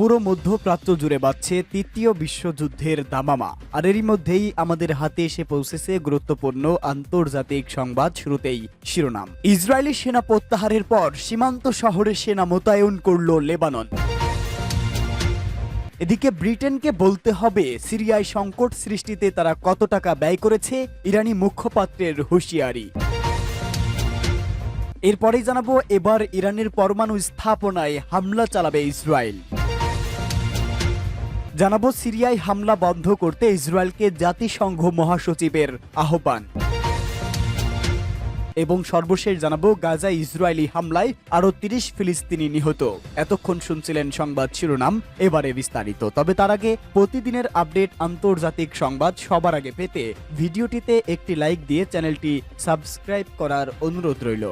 পুরো মধ্যপ্রাচ্য জুড়ে বাড়ছে তৃতীয় বিশ্বযুদ্ধের দামামা। আর এরই মধ্যেই আমাদের হাতে এসে পৌঁছেছে গুরুত্বপূর্ণ আন্তর্জাতিক সংবাদ শুরুতেই শিরোনাম। ইসরায়েলি সেনা প্রত্যাহারের পর সীমান্ত শহরে সেনা মোতায়েন করল লেবানন। এদিকে ব্রিটেনকে বলতে হবে, সিরিয়ায় সংকট সৃষ্টিতে তারা কত টাকা ব্যয় করেছে, ইরানি মুখপাত্রের হুঁশিয়ারি। এরপরেই জানাব, এবার ইরানের পরমাণু স্থাপনায় হামলা চালাবে ইসরায়েল। জানাব সিরিয়ায় হামলা বন্ধ করতে ইসরায়েলকে জাতিসংঘ মহাসচিবের আহ্বান। এবং সর্বশেষ জানাব গাজা ইসরায়েলি হামলায় আরও তিরিশ ফিলিস্তিনি নিহত। এতক্ষণ শুনছিলেন সংবাদ শিরোনাম, এবারে বিস্তারিত। তবে তার আগে প্রতিদিনের আপডেট আন্তর্জাতিক সংবাদ সবার আগে পেতে ভিডিওটিতে একটি লাইক দিয়ে চ্যানেলটি সাবস্ক্রাইব করার অনুরোধ রইল।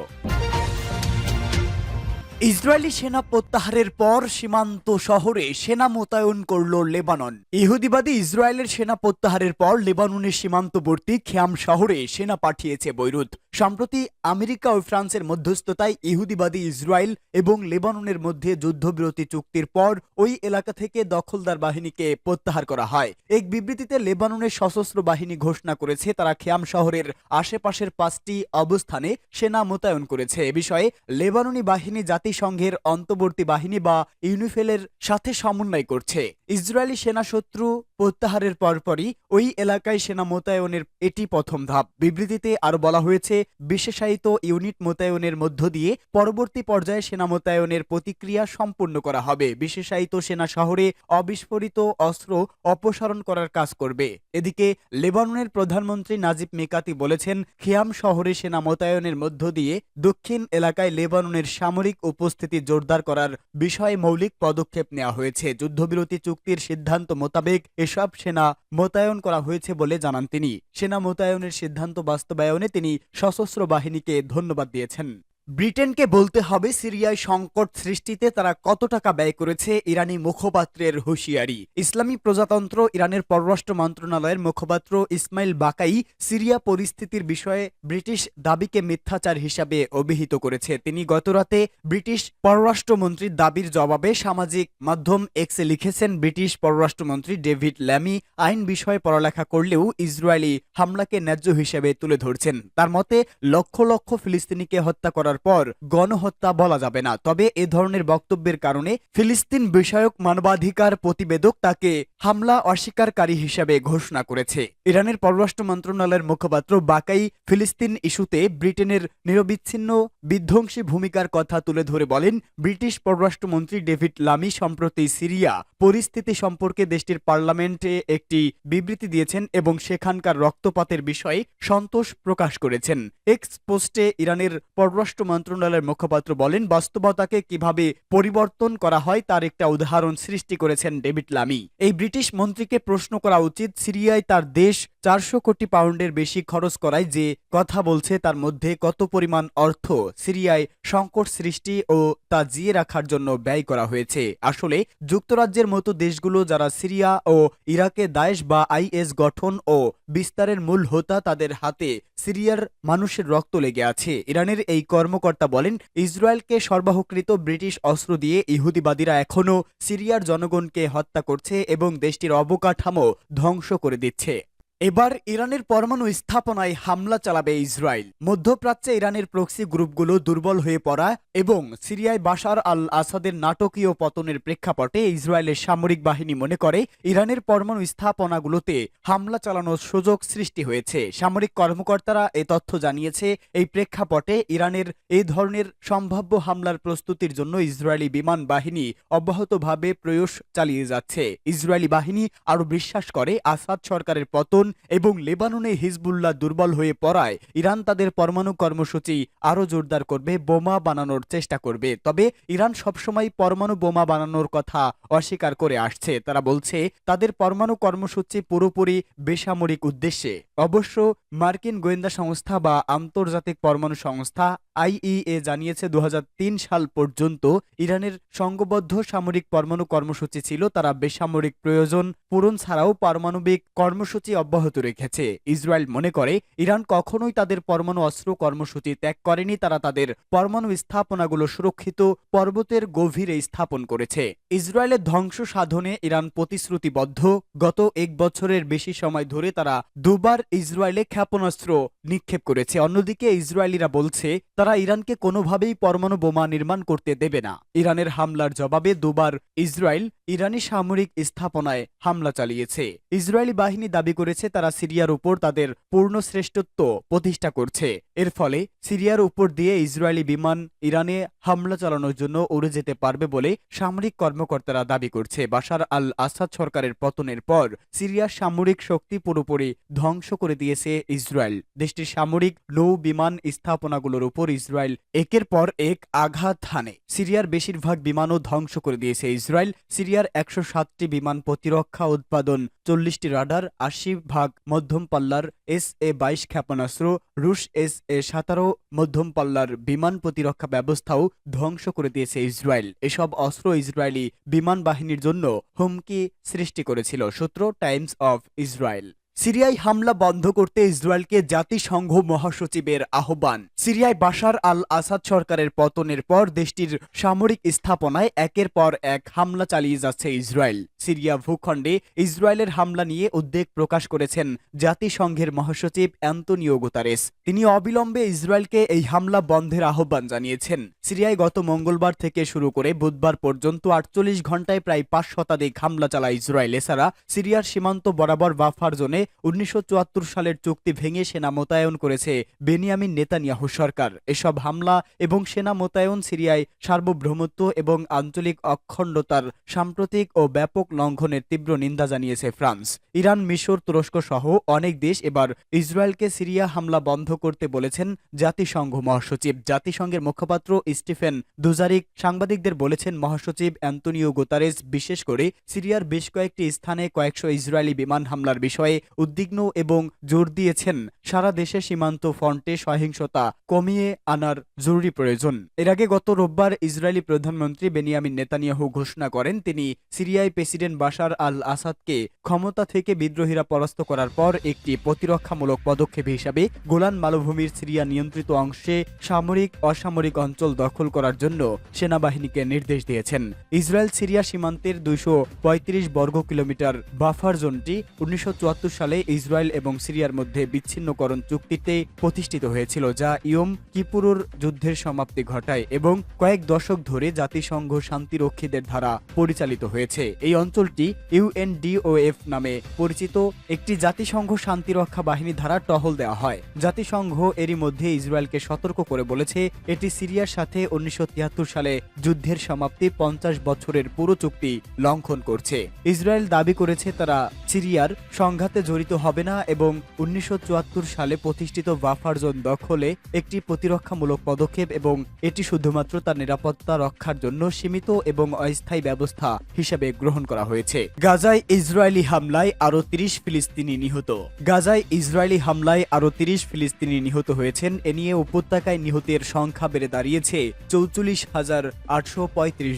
ইসরায়েলি সেনা প্রত্যাহারের পর সীমান্ত শহরে সেনা মোতায়েন করল লেবানন। ইহুদিবাদী ইসরায়েলের সেনা প্রত্যাহারের পর লেবাননের সীমান্তবর্তী খ্যাম শহরে সেনা পাঠিয়েছে বৈরুত। সম্প্রতি আমেরিকা ও ফ্রান্সের মধ্যস্থতায় ইহুদিবাদী ইসরায়েল এবং লেবাননের মধ্যে যুদ্ধবিরতি চুক্তির পর ওই এলাকা থেকে দখলদার বাহিনীকে প্রত্যাহার করা হয়। এক বিবৃতিতে লেবাননের সশস্ত্র বাহিনী ঘোষণা করেছে, তারা খ্যাম শহরের আশেপাশের পাঁচটি অবস্থানে সেনা মোতায়েন করেছে। এ বিষয়ে লেবাননি বাহিনী জাতিসংঘের অন্তর্বর্তী বাহিনী বা ইউনিফেলের সাথে সমন্বয় করছে। ইসরায়েলি সেনা শত্রু প্রত্যাহারের পরপরই ওই এলাকায় সেনা মোতায়েনের এটি প্রথম ধাপ। বিবৃতিতে আরও বলা হয়েছে, বিশেষায়িত ইউনিট মোতায়েনের মধ্য দিয়ে পরবর্তী পর্যায়ে সেনা মোতায়েনের প্রতিক্রিয়া সম্পূর্ণ করা হবে। বিশেষায়িত সেনা শহরে অবিস্ফোরিত অস্ত্র অপসারণ করার কাজ করবে। এদিকে লেবাননের প্রধানমন্ত্রী নাজিব মেকাতি বলেছেন, খিয়াম শহরে সেনা মোতায়েনের মধ্য দিয়ে দক্ষিণ এলাকায় লেবাননের সামরিক উপস্থিতি জোরদার করার বিষয়ে মৌলিক পদক্ষেপ নেওয়া হয়েছে। যুদ্ধবিরতি চুক্তির সিদ্ধান্ত মোতাবেক এসব সেনা মোতায়েন করা হয়েছে বলে জানান তিনি। সেনা মোতায়েনের সিদ্ধান্ত বাস্তবায়নে তিনি সশস্ত্র বাহিনীকে ধন্যবাদ দিয়েছেন। ব্রিটেনকে বলতে হবে সিরিয়ায় সংকট সৃষ্টিতে তারা কত টাকা ব্যয় করেছে ইরানি মুখপাত্রের হুঁশিয়ারি। ইসলামী প্রজাতন্ত্র, ইরানের পররাষ্ট্র মন্ত্রণালয়ের মুখপাত্র ইসমাইল বাকাই সিরিয়া পরিস্থিতির বিষয়ে ব্রিটিশ দাবিকে মিথ্যাচার হিসাবে অভিহিত করেছে। তিনি গতরাতে ব্রিটিশ পররাষ্ট্রমন্ত্রীর দাবির জবাবে সামাজিক মাধ্যম এক্সে লিখেছেন, ব্রিটিশ পররাষ্ট্রমন্ত্রী ডেভিড ল্যামি আইন বিষয়ে পড়ালেখা করলেও ইসরায়েলি হামলাকে ন্যায্য হিসেবে তুলে ধরছেন। তার মতে, লক্ষ লক্ষ ফিলিস্তিনিকে হত্যা করার পর গণহত্যা বলা যাবে না। তবে এ ধরনের বক্তব্যের কারণে ফিলিস্তিন বিষয়ক মানবাধিকার প্রতিবেদক তাকে হামলা অস্বীকারী হিসেবে ঘোষণা করেছে। ইরানের পররাষ্ট্র মন্ত্রণালয়ের মুখপাত্র বাকাই ফিলিস্তিন ইস্যুতে ব্রিটেনের নিরবিচ্ছিন্ন বিধ্বংসী ভূমিকার কথা তুলে ধরে বলেন, ব্রিটিশ পররাষ্ট্রমন্ত্রী ডেভিড লামি সম্প্রতি সিরিয়া পরিস্থিতি সম্পর্কে দেশটির পার্লামেন্টে একটি বিবৃতি দিয়েছেন এবং সেখানকার রক্তপাতের বিষয়ে সন্তোষ প্রকাশ করেছেন। এক্স পোস্টে ইরানের পররাষ্ট্র মন্ত্রণালয়ের মুখপাত্র বলেন, বাস্তবতাকে কীভাবে পরিবর্তন করা হয় তার একটা উদাহরণ সৃষ্টি করেছেন ডেভিড লামি। এই ব্রিটিশ মন্ত্রীকে প্রশ্ন করা উচিত, সিরিয়ায় তার দেশ চারশো কোটি পাউন্ডের বেশি খরচ করায় যে কথা বলছে তার মধ্যে কত পরিমাণ অর্থ সিরিয়ায় সংকট সৃষ্টি ও তা জিয়ে রাখার জন্য ব্যয় করা হয়েছে। আসলে যুক্তরাজ্যের মতো দেশগুলো যারা সিরিয়া ও ইরাকে দায়েশ বা আইএস গঠন ও বিস্তারের মূল হোতা তাদের হাতে সিরিয়ার মানুষের রক্ত লেগে আছে। ইরানের এই কর্মকর্তা বলেন, ইসরায়েলকে সর্বাহকৃত ব্রিটিশ অস্ত্র দিয়ে ইহুদিবাদীরা এখনও সিরিয়ার জনগণকে হত্যা করছে এবং দেশটির অবকাঠামো ধ্বংস করে দিচ্ছে। এবার ইরানের পরমাণু স্থাপনায় হামলা চালাবে ইসরায়েল। মধ্যপ্রাচ্যে ইরানের প্রক্সি গ্রুপগুলো দুর্বল হয়ে পড়া এবং সিরিয়ায় বাশার আল আসাদের নাটকীয় পতনের প্রেক্ষাপটে ইসরায়েলের সামরিক বাহিনী মনে করে ইরানের পরমাণু স্থাপনাগুলোতে হামলা চালানোর সুযোগ সৃষ্টি হয়েছে। সামরিক কর্মকর্তারা এ তথ্য জানিয়েছে, এই প্রেক্ষাপটে ইরানের এই ধরনের সম্ভাব্য হামলার প্রস্তুতির জন্য ইসরায়েলি বিমান বাহিনী অব্যাহতভাবে প্রয়োগ চালিয়ে যাচ্ছে। ইসরায়েলি বাহিনী আরও বিশ্বাস করে আসাদ সরকারের পতন এবং লেবাননে হিজবুল্লাহ দুর্বল হয়ে পড়ায় ইরান তাদের পরমাণু কর্মসূচি আরও জোরদার করবে, বোমা বানানোর চেষ্টা করবে। তবে ইরান সবসময় পরমাণু বোমা বানানোর কথা অস্বীকার করে আসছে। তারা বলছে, তাদের পরমাণু কর্মসূচি পুরোপুরি বেসামরিক উদ্দেশ্যে। অবশ্য মার্কিন গোয়েন্দা সংস্থা বা আন্তর্জাতিক পরমাণু সংস্থা আইইএ জানিয়েছে দু হাজার তিন সাল পর্যন্ত ইরানের সংঘবদ্ধ সামরিক পরমাণু কর্মসূচি ছিল। তারা বেসামরিক প্রয়োজন পূরণ ছাড়াও পারমাণবিক কর্মসূচি অব্যাহত রেখেছে। ইসরায়েল মনে করে, ইরান কখনোই তাদের পরমাণু অস্ত্র কর্মসূচি ত্যাগ করেনি, তারা তাদের পরমাণু স্থাপনাগুলো সুরক্ষিত পর্বতের গভীরে স্থাপন করেছে। ইসরায়েলের ধ্বংস সাধনে ইরান প্রতিশ্রুতিবদ্ধ। গত এক বছরের বেশি সময় ধরে তারা দুবার ইসরায়েলে ক্ষেপণাস্ত্র নিক্ষেপ করেছে। অন্যদিকে ইসরায়েলিরা বলছে, তারা ইরানকে কোনোভাবেই পরমাণু বোমা নির্মাণ করতে দেবে না। ইরানের হামলার জবাবে দুবার ইসরায়েল ইরানি সামরিক স্থাপনায় হামলা চালিয়েছে। ইসরায়েলি বাহিনী দাবি করেছে তারা সিরিয়ার উপর তাদের পূর্ণ শ্রেষ্ঠত্ব প্রতিষ্ঠা করছে। এর ফলে সিরিয়ার উপর দিয়ে ইসরায়েলি বিমান ইরানে হামলা চালানোর জন্য উড়ে যেতে পারবে বলে সামরিক কর্মকর্তারা দাবি করছে। বাশার আল আসাদ সরকারের পতনের পর সিরিয়ার সামরিক শক্তি পুরোপুরি ধ্বংস করে দিয়েছে ইসরায়েল। দেশটির সামরিক নৌ বিমান স্থাপনাগুলোর উপর ইসরায়েল একের পর এক আঘাত হানে। সিরিয়ার বেশিরভাগ বিমানও ধ্বংস করে দিয়েছে ইসরায়েল। সিরিয়ার একশো সাতটি বিমান প্রতিরক্ষা উৎপাদন, চল্লিশটি রাডার, আশি ভাগ মধ্যম পাল্লার এস এ বাইশ ক্ষেপণাস্ত্র, রুশ এস এ সাতারো মধ্যম পাল্লার বিমান প্রতিরক্ষা ব্যবস্থাও ধ্বংস করে দিয়েছে ইসরায়েল। এসব অস্ত্র ইসরায়েলি বিমান বাহিনীর জন্য হুমকি সৃষ্টি করেছিল, সূত্র টাইমস অফ ইসরায়েল। সিরিয়ায় হামলা বন্ধ করতে ইসরায়েলকে জাতিসংঘ মহাসচিবের আহ্বান। সিরিয়ায় বাশার আল আসাদ সরকারের পতনের পর দেশটির সামরিক স্থাপনায় একের পর এক হামলা চালিয়ে যাচ্ছে ইসরায়েল। সিরিয়া ভূখণ্ডে ইসরায়েলের হামলা নিয়ে উদ্বেগ প্রকাশ করেছেন জাতিসংঘের মহাসচিব অ্যান্তনিও গুতারেস। তিনি অবিলম্বে ইসরায়েলকে এই হামলা বন্ধের আহ্বান জানিয়েছেন। সিরিয়ায় গত মঙ্গলবার থেকে শুরু করে বুধবার পর্যন্ত আটচল্লিশ ঘন্টায় প্রায় পাঁচ শতাধিক হামলা চালায় ইসরায়েল। এছাড়া সিরিয়ার সীমান্ত বরাবর বাফার জোনে উনিশশো চুয়াত্তর সালের চুক্তি ভেঙে সেনা মোতায়েন করেছে বেনিয়ামিন নেতানিয়াহু সরকার। এসব হামলা এবং সেনা মোতায়েন সিরিয়ায় সার্বভৌমত্ব এবং আঞ্চলিক অখণ্ডতার সাম্প্রতিক ও ব্যাপক লঙ্ঘনের তীব্র নিন্দা জানিয়েছে ফ্রান্স। ইরান, মিশর তুরস্ক সহ অনেক দেশ এবার ইসরায়েলকে সিরিয়া হামলা বন্ধ করতে বলেছেন জাতিসংঘ মহাসচিব। জাতিসংঘের মুখপাত্র স্টিফেন দুজারিক সাংবাদিকদের বলেছেন, মহাসচিব অ্যান্তনিও গোতারেস, বিশেষ করে সিরিয়ার বেশ কয়েকটি স্থানে কয়েকশো ইসরায়েলি বিমান হামলার বিষয়ে উদ্বিগ্ন এবং জোর দিয়েছেন। সারা দেশে সীমান্ত ফ্রন্টে সহিংসতা কমিয়ে আনার জরুরি প্রয়োজন। এর আগে গত রোববার ইসরায়েলি প্রধানমন্ত্রী বেনিয়ামিন নেতানিয়াহু ঘোষণা করেন, তিনি সিরিয়ায় প্রেসিডেন্ট বাশার আল আসাদকে ক্ষমতা থেকে বিদ্রোহীরা পরাস্ত করার পর একটি প্রতিরক্ষামূলক পদক্ষেপ হিসাবে গোলান মালভূমির সিরিয়া নিয়ন্ত্রিত অংশে সামরিক, অসামরিক অঞ্চল দখল করার জন্য সেনাবাহিনীকে নির্দেশ দিয়েছেন। ইসরায়েল সিরিয়া সীমান্তের দুইশো পঁয়ত্রিশ বর্গ কিলোমিটার বাফার জোনটি উনিশশো চুয়াত্তর সালে ইসরায়েল এবং সিরিয়ার মধ্যে বিচ্ছিন্নকরণ চুক্তিতে প্রতিষ্ঠিত হয়েছিল, যা ইয়ম কিপুরুর যুদ্ধের সমাপ্তি ঘটায় এবং কয়েক দশক ধরে জাতিসংঘ শান্তিরক্ষীদের দ্বারা পরিচালিত হয়েছে। এই অঞ্চলটি ইউএনডিওএফ নামে পরিচিত। একটি জাতিসংঘ শান্তিরক্ষা বাহিনী দ্বারা টহল দেওয়া হয়। জাতিসংঘ এরই মধ্যে ইসরায়েলকে সতর্ক করে বলেছে, এটি সিরিয়ার সাথে উনিশশো তিয়াত্তর সালে যুদ্ধের সমাপ্তি পঞ্চাশ বছরের পুরো চুক্তি লঙ্ঘন করছে। ইসরায়েল দাবি করেছে, তারা সিরিয়ার সংঘাতে জড়িত হবে না এবং উনিশশো চুয়াত্তর সালে প্রতিষ্ঠিত বাফার জোন দখলে একটি প্রতিরক্ষামূলক পদক্ষেপ এবং এটি শুধুমাত্র তার নিরাপত্তা রক্ষার জন্য সীমিত এবং অস্থায়ী ব্যবস্থা হিসেবে গ্রহণ করা হয়েছে। গাজায় ইসরায়েলি হামলায় আরও তিরিশ ফিলিস্তিনি নিহত। গাজায় ইসরায়েলি হামলায় আরও তিরিশ ফিলিস্তিনি নিহত হয়েছেন। এ নিয়ে উপত্যকায় নিহতের সংখ্যা বেড়ে দাঁড়িয়েছে চৌচল্লিশ হাজার আটশো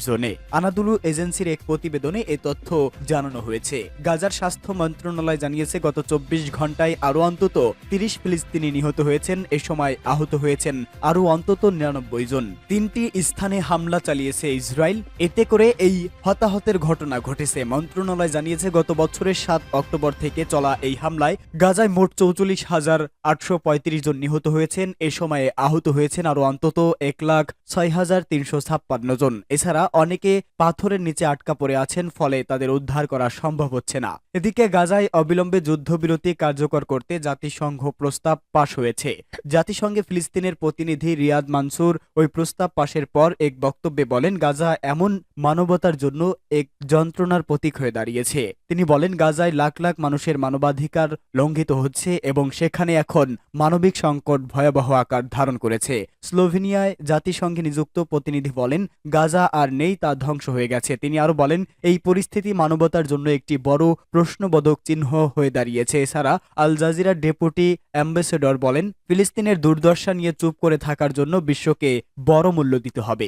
জনে। আনাদুলু এজেন্সির এক প্রতিবেদনে এ তথ্য জানানো হয়েছে। গাজার স্বাস্থ্য মন্ত্রণালয় জানিয়েছে গত চব্বিশ ঘন্টায় আরও অন্তত তিরিশ ফিলিস্তিনি নিহত হয়েছেন। এ সময় আহত হয়েছেন আরও অন্তত নিরানব্বই জন। তিনটি স্থানে হামলা চালিয়েছে ইসরায়েল। এতে করে এই হতাহতের ঘটনা ঘটেছে। মন্ত্রণালয় জানিয়েছে, গত বছরের সাত অক্টোবর থেকে চলা এই হামলায় গাজায় মোট চৌচল্লিশ হাজার আটশো পঁয়ত্রিশ জন নিহত হয়েছেন। এ সময়ে আহত হয়েছেন আরও অন্তত এক লাখ ছয় হাজার তিনশো ছাপ্পান্ন জন। এছাড়া অনেকে পাথরের নিচে আটকা পড়ে আছেন, ফলে তাদের উদ্ধার করা সম্ভব হচ্ছে না। এদিকে গাজায় অবিলম্বে যুদ্ধবিরতি কার্যকর করতে জাতিসংঘ প্রস্তাব পাশ হয়েছে। জাতিসংঘে ফিলিস্তিনের প্রতিনিধি রিয়াদ মানসুর ওই প্রস্তাব পাশের পর এক বক্তব্যে বলেন, গাজা এমন মানবতার জন্য এক যন্ত্রণার প্রতীক হয়ে দাঁড়িয়েছে। তিনি বলেন, গাজায় লাখ লাখ মানুষের মানবাধিকার লঙ্ঘিত হচ্ছে এবং সেখানে এখন মানবিক সংকট ভয়াবহ আকার ধারণ করেছে। স্লোভেনিয়ায় জাতিসংঘে নিযুক্ত প্রতিনিধি বলেন, গাজা আর নেই তা ধ্বংস হয়ে গেছে। তিনি আরও বলেন, এই পরিস্থিতি মানবতার জন্য একটি বড় প্রশ্নবোধক চিহ্ন হয়ে দাঁড়িয়েছে। এছাড়া আল জাজিরার ডেপুটি অ্যাম্বাসেডর বলেন, ফিলিস্তিনের দুর্দশা নিয়ে চুপ করে থাকার জন্য বিশ্বকে বড় মূল্য দিতে হবে।